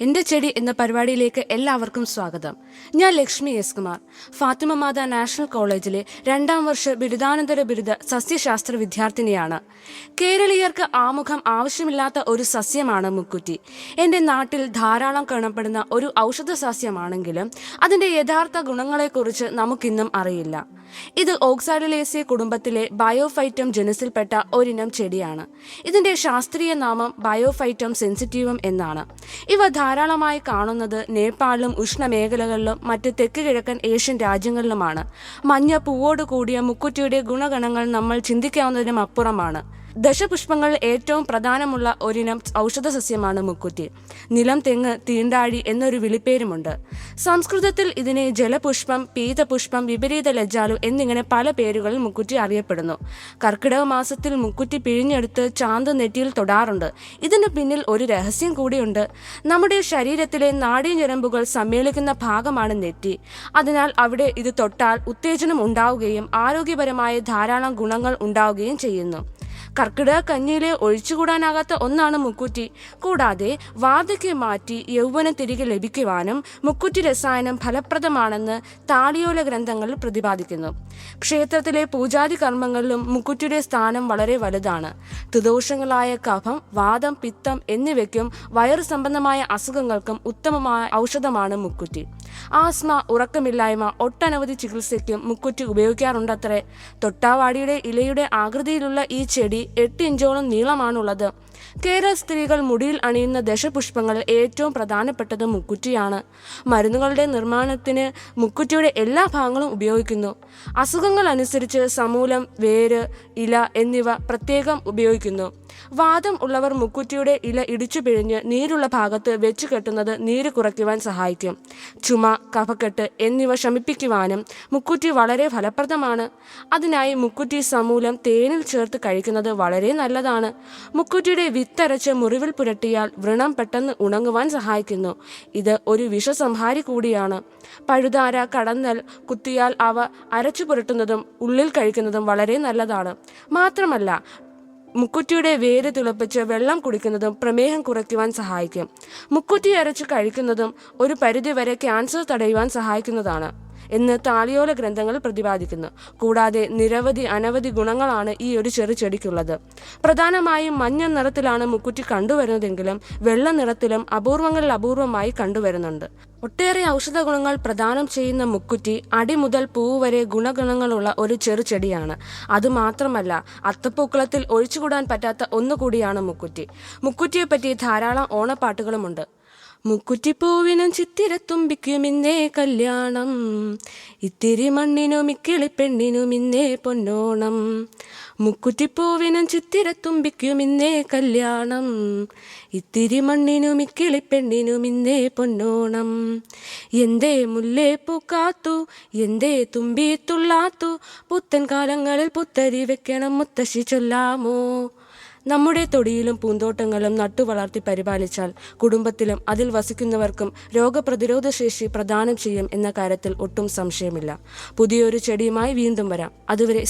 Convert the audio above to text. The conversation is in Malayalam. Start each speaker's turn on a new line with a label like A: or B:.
A: എന്റെ ചെടി എന്ന പരിപാടിയിലേക്ക് എല്ലാവർക്കും സ്വാഗതം. ഞാൻ ലക്ഷ്മി എസ് കുമാർ. ഫാത്തിമ മാത നാഷണൽ കോളേജിലെ രണ്ടാം വർഷ ബിരുദാനന്തര ബിരുദ സസ്യശാസ്ത്ര വിദ്യാർത്ഥിനിയാണ്. കേരളീയർക്ക് ആമുഖം ആവശ്യമില്ലാത്ത ഒരു സസ്യമാണ് മുക്കുറ്റി. എന്റെ നാട്ടിൽ ധാരാളം കാണപ്പെടുന്ന ഒരു ഔഷധ സസ്യമാണെങ്കിലും അതിന്റെ യഥാർത്ഥ ഗുണങ്ങളെക്കുറിച്ച് നമുക്കിന്നും അറിയില്ല. ഇത് ഓക്സാഡിലേസിയ കുടുംബത്തിലെ ബയോഫൈറ്റം ജനസിൽപ്പെട്ട ഒരിനം ചെടിയാണ്. ഇതിന്റെ ശാസ്ത്രീയ നാമം ബയോഫൈറ്റം സെൻസിറ്റീവം എന്നാണ്. ഇവ ധാരാളമായി കാണുന്നത് നേപ്പാളിലും ഉഷ്ണമേഖലകളിലും മറ്റ് തെക്ക് കിഴക്കൻ ഏഷ്യൻ രാജ്യങ്ങളിലുമാണ്. മഞ്ഞ പൂവോട് കൂടിയ മുക്കുറ്റിയുടെ ഗുണഗണങ്ങൾ നമ്മൾ ചിന്തിക്കാവുന്നതിനും അപ്പുറമാണ്. ദശപുഷ്പങ്ങളിൽ ഏറ്റവും പ്രധാനമുള്ള ഒരിനം ഔഷധ സസ്യമാണ് മുക്കുറ്റി നിലം തെങ്ങ് തീണ്ടാഴി എന്നൊരു വിളിപ്പേരുമുണ്ട്. സംസ്കൃതത്തിൽ ഇതിനെ ജലപുഷ്പം പീതപുഷ്പം വിപരീത ലജ്ജാലു എന്നിങ്ങനെ പല പേരുകളിൽ മുക്കുറ്റി അറിയപ്പെടുന്നു. കർക്കിടക മാസത്തിൽ മുക്കുറ്റി പിഴിഞ്ഞെടുത്ത് ചാന്ത് നെറ്റിയിൽ തൊടാറുണ്ട്. ഇതിന് പിന്നിൽ ഒരു രഹസ്യം കൂടിയുണ്ട്. നമ്മുടെ ശരീരത്തിലെ നാഡീഞരമ്പുകൾ സമ്മേളിക്കുന്ന ഭാഗമാണ് നെറ്റി. അതിനാൽ അവിടെ ഇത് തൊട്ടാൽ ഉത്തേജനം ഉണ്ടാവുകയും ആരോഗ്യപരമായ ധാരാളം ഗുണങ്ങൾ ഉണ്ടാവുകയും ചെയ്യുന്നു. കർക്കിടക കഞ്ഞിയിലെ ഒഴിച്ചുകൂടാനാകാത്ത ഒന്നാണ് മുക്കുറ്റി. കൂടാതെ വാർദ്ധക്യം മാറ്റി യൗവനം തിരികെ ലഭിക്കുവാനും മുക്കുറ്റി രസായനം ഫലപ്രദമാണെന്ന് താളിയോല ഗ്രന്ഥങ്ങൾ പ്രതിപാദിക്കുന്നു. ക്ഷേത്രത്തിലെ പൂജാതി കർമ്മങ്ങളിലും മുക്കുറ്റിയുടെ സ്ഥാനം വളരെ വലുതാണ്. ത്രിദോഷങ്ങളായ കഫം വാദം പിത്തം എന്നിവയ്ക്കും വയറു സംബന്ധമായ അസുഖങ്ങൾക്കും ഉത്തമമായ ഔഷധമാണ് മുക്കുറ്റി. ആസ്മ ഉറക്കമില്ലായ്മ ഒട്ടനവധി ചികിത്സയ്ക്കും മുക്കുറ്റി ഉപയോഗിക്കാറുണ്ടത്രേ. തൊട്ടാവാടിയുടെ ഇലയുടെ ആകൃതിയിലുള്ള ഈ ചെടി എട്ട് ഇഞ്ചോളം നീളമാണുള്ളത്. കേരള സ്ത്രീകൾ മുടിയിൽ അണിയുന്ന ദശപുഷ്പങ്ങളിൽ ഏറ്റവും പ്രധാനപ്പെട്ടത് മുക്കുറ്റിയാണ്. മരുന്നുകളുടെ നിർമ്മാണത്തിന് മുക്കുറ്റിയുടെ എല്ലാ ഭാഗങ്ങളും ഉപയോഗിക്കുന്നു. അസുഖങ്ങൾ അനുസരിച്ച് സമൂലം വേര് ഇല എന്നിവ പ്രത്യേകം ഉപയോഗിക്കുന്നു. വാദം ഉള്ളവർ മുക്കുറ്റിയുടെ ഇല ഇടിച്ചു പിഴിഞ്ഞ് നീരുള്ള ഭാഗത്ത് വെച്ച് കെട്ടുന്നത് നീര് കുറയ്ക്കുവാൻ സഹായിക്കും. ചുമ കഫക്കെട്ട് എന്നിവ ശമിപ്പിക്കുവാനും മുക്കുറ്റി വളരെ ഫലപ്രദമാണ്. അതിനായി മുക്കുറ്റി സമൂലം തേനിൽ ചേർത്ത് കഴിക്കുന്നത് വളരെ നല്ലതാണ്. മുക്കുറ്റിയുടെ വിത്തരച്ച് മുറിവിൽ പുരട്ടിയാൽ വ്രണം പെട്ടെന്ന് ഉണങ്ങുവാൻ സഹായിക്കുന്നു. ഇത് ഒരു വിഷസംഹാരി കൂടിയാണ്. പഴുതാര കടന്നൽ കുത്തിയാൽ അവ അരച്ചു പുരട്ടുന്നതും ഉള്ളിൽ കഴിക്കുന്നതും വളരെ നല്ലതാണ്. മാത്രമല്ല മുക്കുറ്റിയുടെ വേര് തിളപ്പിച്ച് വെള്ളം കുടിക്കുന്നതും പ്രമേഹം കുറയ്ക്കുവാൻ സഹായിക്കും. മുക്കുറ്റി അരച്ച് കഴിക്കുന്നതും ഒരു പരിധിവരെ ക്യാൻസർ തടയുവാൻ സഹായിക്കുന്നതാണ്. എന്ന് താളിയോല ഗ്രന്ഥങ്ങൾ പ്രതിപാദിക്കുന്നു. കൂടാതെ നിരവധി അനവധി ഗുണങ്ങളാണ് ഈ ഒരു ചെറു ചെടിക്കുള്ളത്. പ്രധാനമായും മഞ്ഞ നിറത്തിലാണ് മുക്കുറ്റി കണ്ടുവരുന്നതെങ്കിലും വെള്ള നിറത്തിലും അപൂർവങ്ങളിൽ അപൂർവമായി കണ്ടുവരുന്നുണ്ട്. ഒട്ടേറെ ഔഷധ ഗുണങ്ങൾ പ്രദാനം ചെയ്യുന്ന മുക്കുറ്റി അടി മുതൽ പൂവ് വരെ ഗുണഗുണങ്ങളുള്ള ഒരു ചെറു ചെടിയാണ്. അതുമാത്രമല്ല അത്തപ്പൂക്കളത്തിൽ ഒഴിച്ചുകൂടാൻ പറ്റാത്ത ഒന്നുകൂടിയാണ് മുക്കുറ്റി. മുക്കുറ്റിയെപ്പറ്റി ധാരാളം ഓണപ്പാട്ടുകളുമുണ്ട്. മുക്കുറ്റിപ്പൂവിനും ചിത്തിരത്തുമ്പിക്കും ഇന്നേ കല്യാണം. ഇത്തിരി മണ്ണിനും ഇക്കിളിപ്പെണ്ണിനും ഇന്നേ പൊന്നോണം. മുക്കുറ്റിപ്പൂവിനും ചിത്തിരത്തുമ്പിക്കും ഇന്നേ കല്യാണം. ഇത്തിരി മണ്ണിനും ഇക്കിളിപ്പെണ്ണിനും ഇന്നേ പൊന്നോണം. എന്തേ മുല്ലേ പൂക്കാത്തു എന്തേ തുമ്പി തുള്ളാത്തു പുത്തൻ കാലങ്ങളിൽ പുത്തരി വെക്കണം മുത്തശ്ശി ചൊല്ലാമോ? നമ്മുടെ തൊടിയിലും പൂന്തോട്ടങ്ങളും നട്ടുവളർത്തി പരിപാലിച്ചാൽ കുടുംബത്തിലും അതിൽ വസിക്കുന്നവർക്കും രോഗപ്രതിരോധ ശേഷി പ്രദാനം ചെയ്യും എന്ന കാര്യത്തിൽ ഒട്ടും സംശയമില്ല. പുതിയൊരു ചെടിയുമായി വീണ്ടും വരാം. അതുവരെ